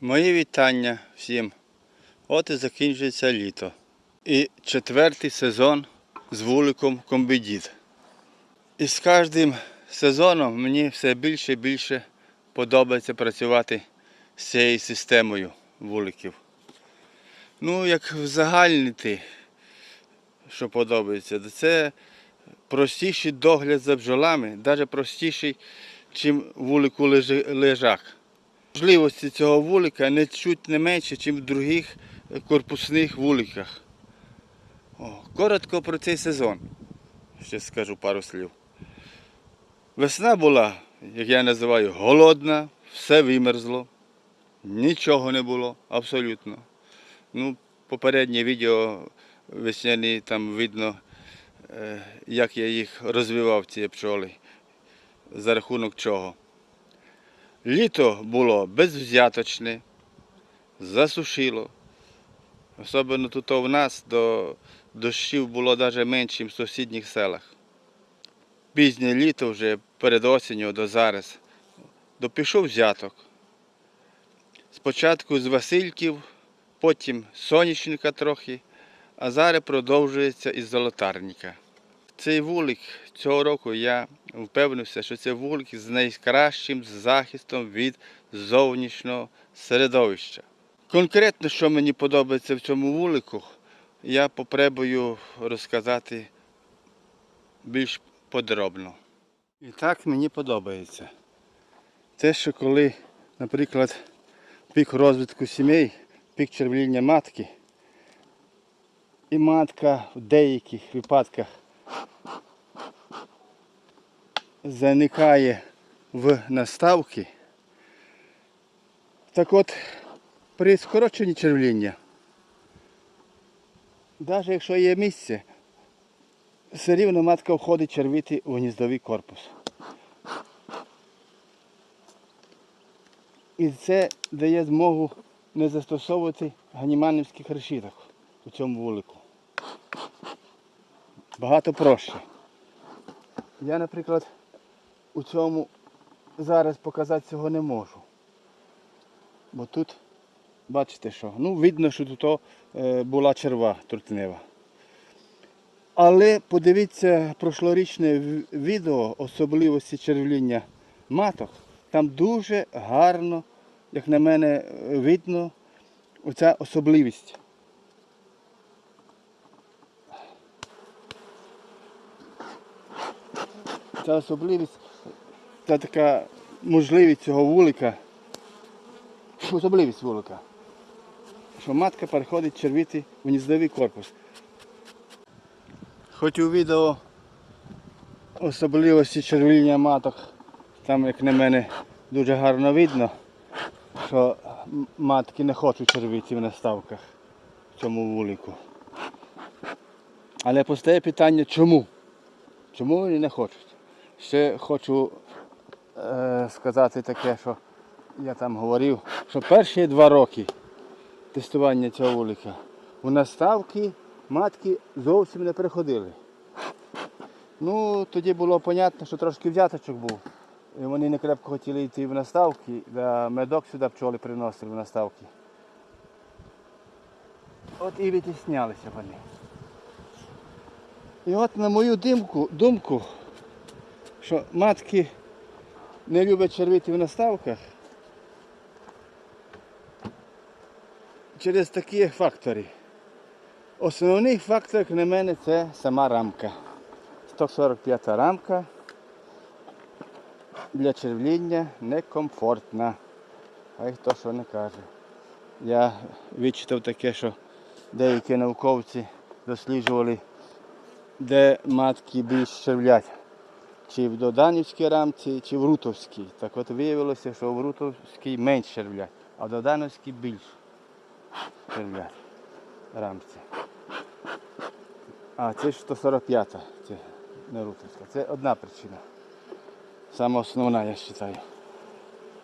Мої вітання всім. От і закінчується літо. І четвертий сезон з вуликом Комбідіт. І з кожним сезоном мені все більше і більше подобається працювати з цією системою вуликів. Ну, як взагальнити, що подобається, це простіший догляд за бджолами, навіть простіший, ніж вулику лежак. Можливості цього вулика не чуть не менше, ніж в других корпусних вуликах. О, коротко про цей сезон. Ще скажу пару слів. Весна була, як я називаю, голодна, все вимерзло, нічого не було, абсолютно. Ну, попереднє відео весняні, там видно, е, як я їх розвивав, ці пчоли, за рахунок чого. Літо було безвзяточне, засушило. Особливо тут у нас до дощів було навіть менше, ніж в сусідніх селах. Пізнє літо вже перед осінню до зараз. Допішов взяток. Спочатку з Васильків, потім Сонячника трохи, а зараз продовжується із Золотарника. Цей вулик цього року я впевнився, що це вулик з найкращим захистом від зовнішнього середовища. Конкретно, що мені подобається в цьому вулику, я попробую розказати більш подробно. І так мені подобається. Те, що коли, наприклад, пік розвитку сімей, пік червління матки, і матка в деяких випадках заникає в наставки. Так от, при скороченні червління, навіть якщо є місце, все рівно матка входить червити у гніздовий корпус. І це дає змогу не застосовувати ганіманівських решіток у цьому вулику. Багато проще. Я, наприклад, у цьому зараз показати цього не можу. Бо тут, бачите що, ну видно, що тут е, була черва трутнева. Але подивіться прошлорічне відео особливості червління маток. Там дуже гарно, як на мене, е, видно оця особливість. Ця особливість, це така можливість цього вулика, особливість вулика, що матка переходить червити в гніздовий корпус. Хоч у відео особливості червіння маток, там, як на мене, дуже гарно видно, що матки не хочуть червити в наставках в цьому вулику. Але постає питання, чому? Чому вони не хочуть? Ще хочу е, сказати таке, що я там говорив, що перші два роки тестування цього вулика у наставки матки зовсім не приходили. Ну, тоді було зрозуміло, що трошки взяточок був. І вони не крепко хотіли йти в наставки, да медок сюди пчоли приносили в наставки. От і відтіснялися вони. І от на мою думку, думку, що матки не люблять червити в наставках через такі фактори. Основний фактор, як на мене, це сама рамка. 145 рамка для червління некомфортна. Хай хто що не каже. Я вичитав таке, що деякі науковці досліджували, де матки більш червлять. Чи в Доданівській рамці, чи в Рутовській. Так от виявилося, що в Рутовській менш червлять, а в Додановській більш червлять рамці. А, це ж 145-та, це не Рутовська. Це одна причина. Саме основна, я вважаю.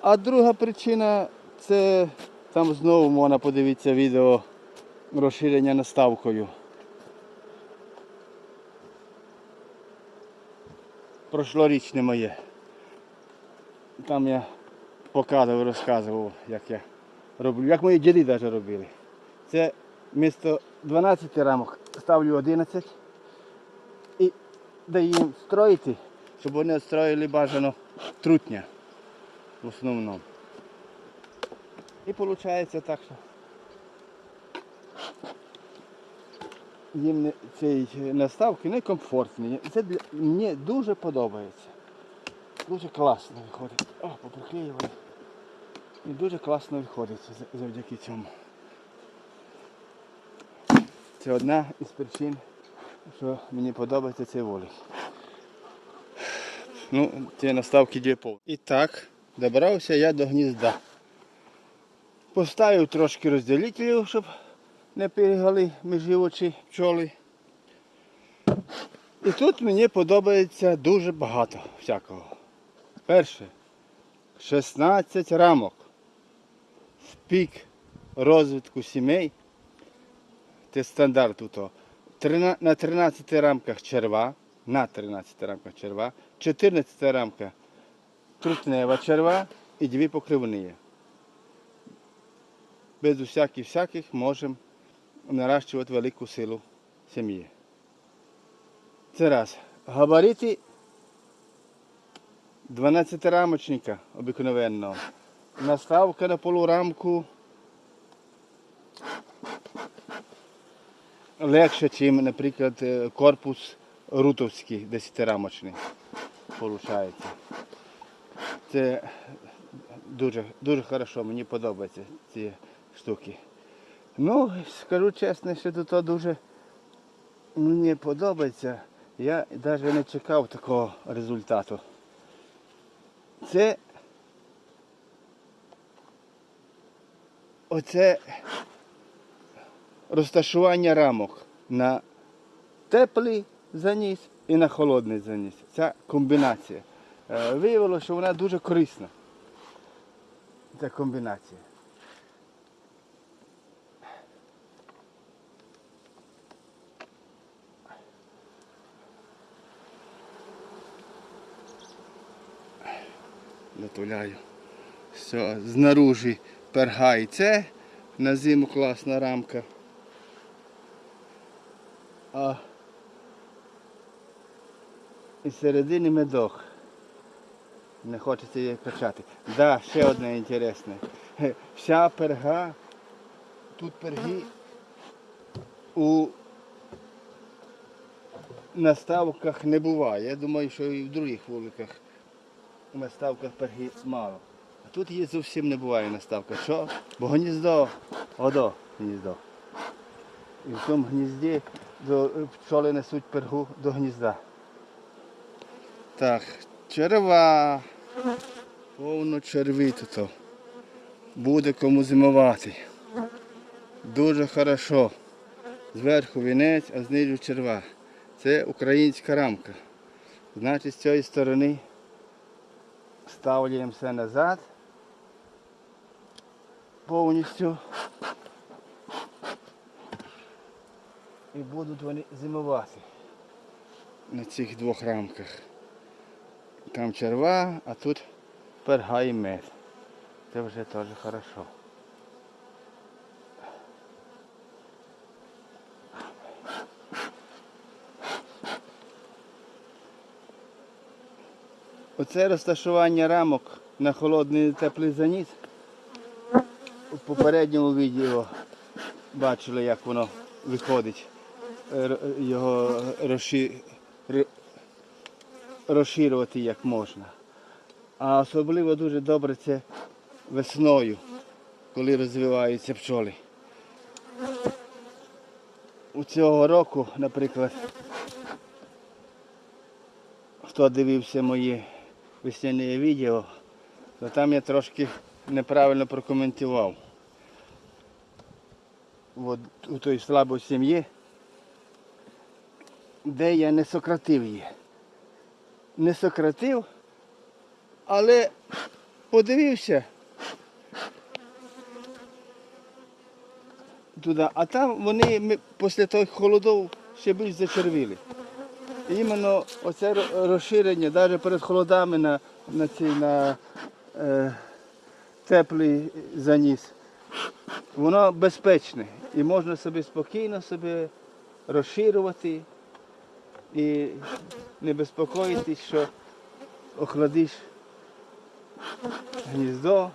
А друга причина це там знову можна подивитися відео розширення наставкою. Прошлорічне моє. Там я показував, розказував, як я роблю, як мої діди навіть робили. Це місто 12 рамок ставлю 11 і даю їм строїти, щоб вони строїли бажано трутня в основному. І виходить так, що їм не, цей наставки некомфортні. Це для, мені дуже подобається. Дуже класно виходить. О, поприклеювали. І дуже класно виходить завдяки цьому. Це одна із причин, що мені подобається цей волік. Ну, ті наставки дві. І так, добрався я до гнізда. Поставив трошки розділителів, щоб не перегали між очі пчоли. І тут мені подобається дуже багато всякого. Перше, 16 рамок. В пік розвитку сімей. Це стандарт тут. На 13 рамках черва, на 13 рамках черва, 14 рамка трутнева черва і дві покривні. Без усяких всяких можемо наращувати велику силу сім'ї. Це раз. Габарити 12-рамочника обикновенного. Наставка на полурамку легше, ніж, наприклад, е, корпус рутовський 10-рамочний. Получається. Це дуже, дуже хорошо, мені подобаються ці штуки. Ну, скажу чесно, що тут дуже мені подобається. Я навіть не чекав такого результату. Це оце розташування рамок на теплий заніс і на холодний заніс. Ця комбінація. Е, Виявилося, що вона дуже корисна. Ця комбінація. Натуляю. Все, знаружи перга і це. На зиму класна рамка. А із середини медок. Не хочеться її качати. Да, ще одне інтересне. Вся перга, тут перги у наставках не буває. Я думаю, що і в других вуликах у наставках перги мало. А тут її зовсім не буває наставка. Що? Бо гніздо, одо гніздо. І в тому гнізді до, пчоли несуть пергу до гнізда. Так, черва. Повно черви тут. Буде кому зимувати. Дуже хорошо. Зверху вінець, а знизу черва. Це українська рамка. Значить, з цієї сторони ставляємо все назад. Повністю. І будуть вони зимувати на цих двох рамках. Там черва, а тут перга мед. Це вже теж хорошо. Оце розташування рамок на холодний теплий заніс. У попередньому відео бачили, як воно виходить. Його розши... розширювати як можна. А особливо дуже добре це весною, коли розвиваються пчоли. У цього року, наприклад, хто дивився мої весняні відео, то там я трошки неправильно прокоментував. От у той слабої сім'ї, де я не сократив її. Не сократив, але подивився туди, а там вони після тих холодів ще більш зачервіли. Іменно оце розширення, навіть перед холодами на, на, ці, на е, теплий заніс, воно безпечне і можна собі спокійно собі розширювати і не безпокоїтись, що охладиш гніздо.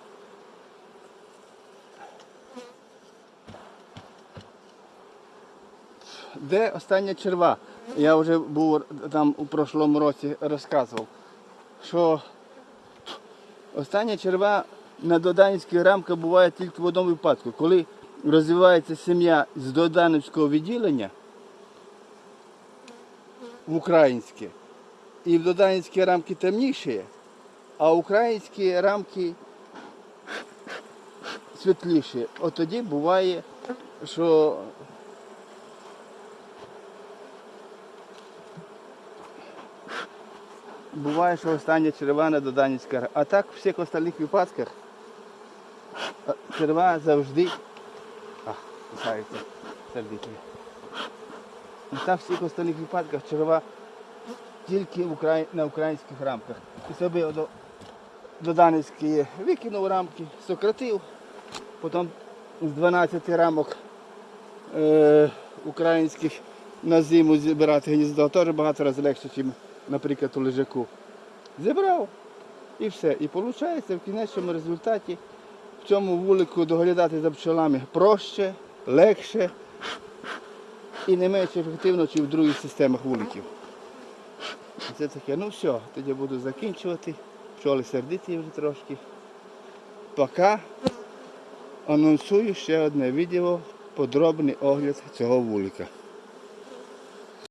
Де остання черва? Я вже був там у прошлому році розказував, що остання черва на доданівській рамка буває тільки в одному випадку. Коли розвивається сім'я з доданівського відділення в українське, і в доданівські рамки темніші, а українські рамки світліші. От тоді буває, що буває, що остання червона доданівська рамка. А так в всіх остальних випадках черва завжди. А, кусається сердито. А в всіх остальних випадках черва тільки в Украї- на українських рамках. І собі до, до Данівської викинув рамки, сократив, потім з 12 рамок е, українських на зиму зібрати гніздо теж багато разів легше, ніж, наприклад, у лежаку. Зібрав і все. І виходить в кінечному результаті в цьому вулику доглядати за пчолами проще, легше і не менш ефективно, ніж в других системах вуликів. Це таке, ну все, тоді буду закінчувати. Пчоли сердиті вже трошки. Поки анонсую ще одне відео, подробний огляд цього вулика.